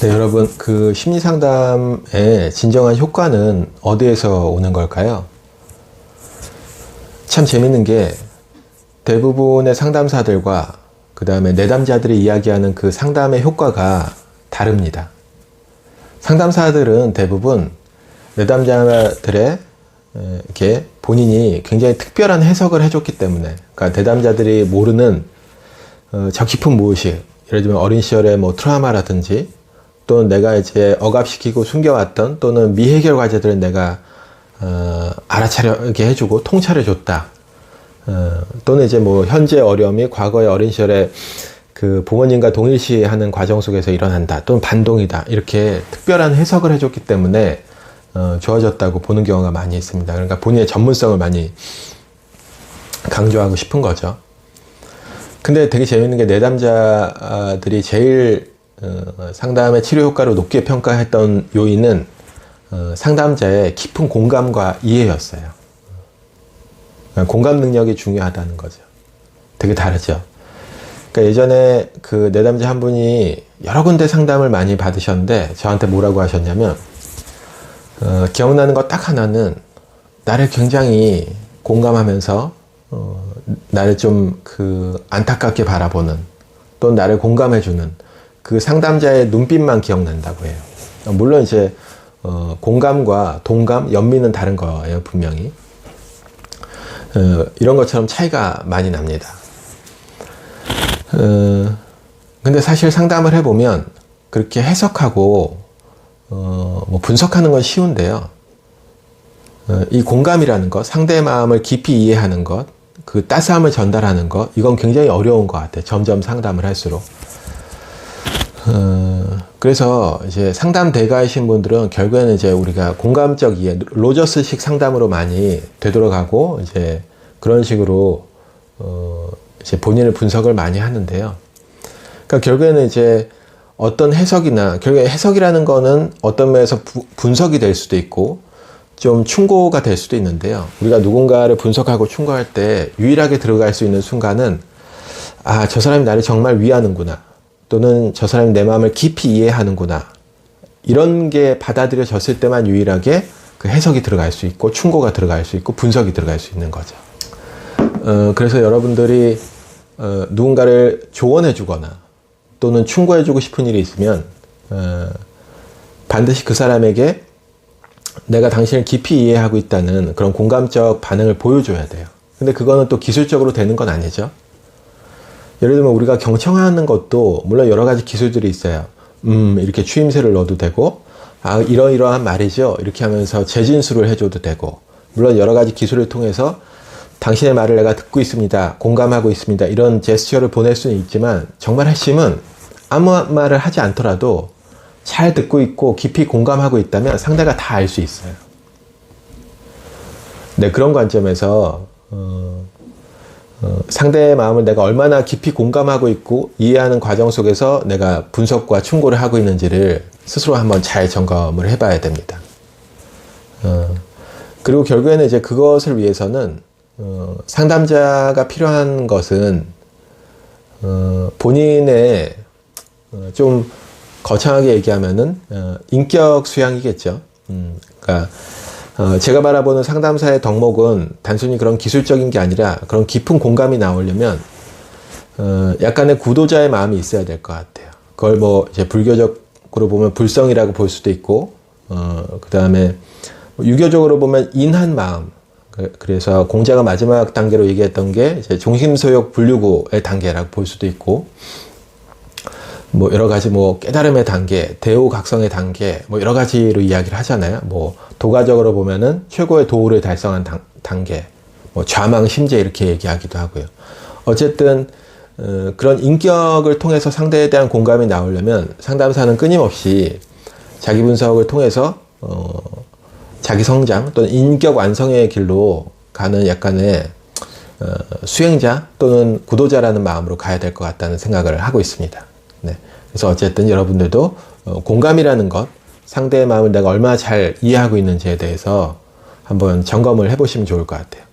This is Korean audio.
네, 여러분, 그 심리 상담의 진정한 효과는 어디에서 오는 걸까요? 참 재밌는 게 대부분의 상담사들과 그 다음에 내담자들이 이야기하는 그 상담의 효과가 다릅니다. 상담사들은 대부분 내담자들의 에, 이렇게 본인이 굉장히 특별한 해석을 해줬기 때문에, 그러니까 내담자들이 모르는 어, 저 깊은 무의식, 예를 들면 어린 시절의 뭐 트라우마라든지 또는 내가 이제 억압시키고 숨겨왔던 또는 미해결 과제들을 내가 어, 알아차려게 해주고 통찰해 줬다. 어, 또는 이제 뭐 현재 어려움이 과거의 어린 시절에 그 부모님과 동일시하는 과정 속에서 일어난다. 또는 반동이다. 이렇게 특별한 해석을 해줬기 때문에 어, 좋아졌다고 보는 경우가 많이 있습니다. 그러니까 본인의 전문성을 많이 강조하고 싶은 거죠. 근데 되게 재밌는 게 내담자들이 제일 어, 상담의 치료 효과를 높게 평가했던 요인은 어, 상담자의 깊은 공감과 이해였어요. 어, 공감 능력이 중요하다는 거죠. 되게 다르죠. 그러니까 예전에 그 내담자 한 분이 여러 군데 상담을 많이 받으셨는데 저한테 뭐라고 하셨냐면 어, 기억나는 거딱 하나는 나를 굉장히 공감하면서 어, 나를 좀 그 안타깝게 바라보는 또 나를 공감해주는 그 상담자의 눈빛만 기억난다고 해요. 물론 이제 어, 공감과 동감, 연민은 다른 거예요 분명히. 어, 이런 것처럼 차이가 많이 납니다. 어, 근데 사실 상담을 해보면 그렇게 해석하고 어, 뭐 분석하는 건 쉬운데요. 어, 이 공감이라는 것, 상대의 마음을 깊이 이해하는 것, 그 따스함을 전달하는 것, 이건 굉장히 어려운 것 같아요. 점점 상담을 할수록. 어, 그래서 이제 상담 대가이신 분들은 결국에는 이제 우리가 공감적 이해, 로저스식 상담으로 많이 되돌아가고 이제 그런 식으로 어, 이제 본인을 분석을 많이 하는데요. 그러니까 결국에는 이제 어떤 해석이나 결국에 해석이라는 거는 어떤 면에서 부, 분석이 될 수도 있고 좀 충고가 될 수도 있는데요. 우리가 누군가를 분석하고 충고할 때 유일하게 들어갈 수 있는 순간은 아, 저 사람이 나를 정말 위하는구나. 또는 저 사람이 내 마음을 깊이 이해하는구나. 이런 게 받아들여졌을 때만 유일하게 그 해석이 들어갈 수 있고 충고가 들어갈 수 있고 분석이 들어갈 수 있는 거죠. 어, 그래서 여러분들이 어, 누군가를 조언해 주거나 또는 충고해 주고 싶은 일이 있으면 어, 반드시 그 사람에게 내가 당신을 깊이 이해하고 있다는 그런 공감적 반응을 보여줘야 돼요. 근데 그거는 또 기술적으로 되는 건 아니죠. 예를 들면 우리가 경청하는 것도 물론 여러 가지 기술들이 있어요. 음, 이렇게 추임새를 넣어도 되고, 아, 이러이러한 말이죠. 이렇게 하면서 재진수를 해줘도 되고, 물론 여러 가지 기술을 통해서 당신의 말을 내가 듣고 있습니다. 공감하고 있습니다. 이런 제스처를 보낼 수는 있지만, 정말 핵심은 아무 말을 하지 않더라도 잘 듣고 있고 깊이 공감하고 있다면 상대가 다 알 수 있어요. 네, 그런 관점에서, 어, 어, 상대의 마음을 내가 얼마나 깊이 공감하고 있고 이해하는 과정 속에서 내가 분석과 충고를 하고 있는지를 스스로 한번 잘 점검을 해봐야 됩니다. 어, 그리고 결국에는 이제 그것을 위해서는 어, 상담자가 필요한 것은 어, 본인의 어, 좀 거창하게 얘기하면은 어, 인격 수양이겠죠. 음, 그러니까 어, 제가 바라보는 상담사의 덕목은 단순히 그런 기술적인 게 아니라 그런 깊은 공감이 나오려면 어, 약간의 구도자의 마음이 있어야 될 것 같아요. 그걸 뭐 이제 불교적으로 보면 불성이라고 볼 수도 있고, 어, 그 다음에 유교적으로 보면 인한 마음. 그, 그래서 공자가 마지막 단계로 얘기했던 게 이제 종심소욕 분류구의 단계라고 볼 수도 있고, 뭐 여러 가지 뭐 깨달음의 단계, 대우각성의 단계, 뭐 여러 가지로 이야기를 하잖아요. 뭐 도가적으로 보면은 최고의 도우를 달성한 단, 단계, 뭐 좌망 심재 이렇게 얘기하기도 하고요. 어쨌든 어, 그런 인격을 통해서 상대에 대한 공감이 나오려면 상담사는 끊임없이 자기 분석을 통해서 어, 자기 성장 또는 인격 완성의 길로 가는 약간의 어, 수행자 또는 구도자라는 마음으로 가야 될 것 같다는 생각을 하고 있습니다. 네. 그래서 어쨌든 여러분들도 어, 공감이라는 것, 상대의 마음을 내가 얼마나 잘 이해하고 있는지에 대해서 한번 점검을 해보시면 좋을 것 같아요.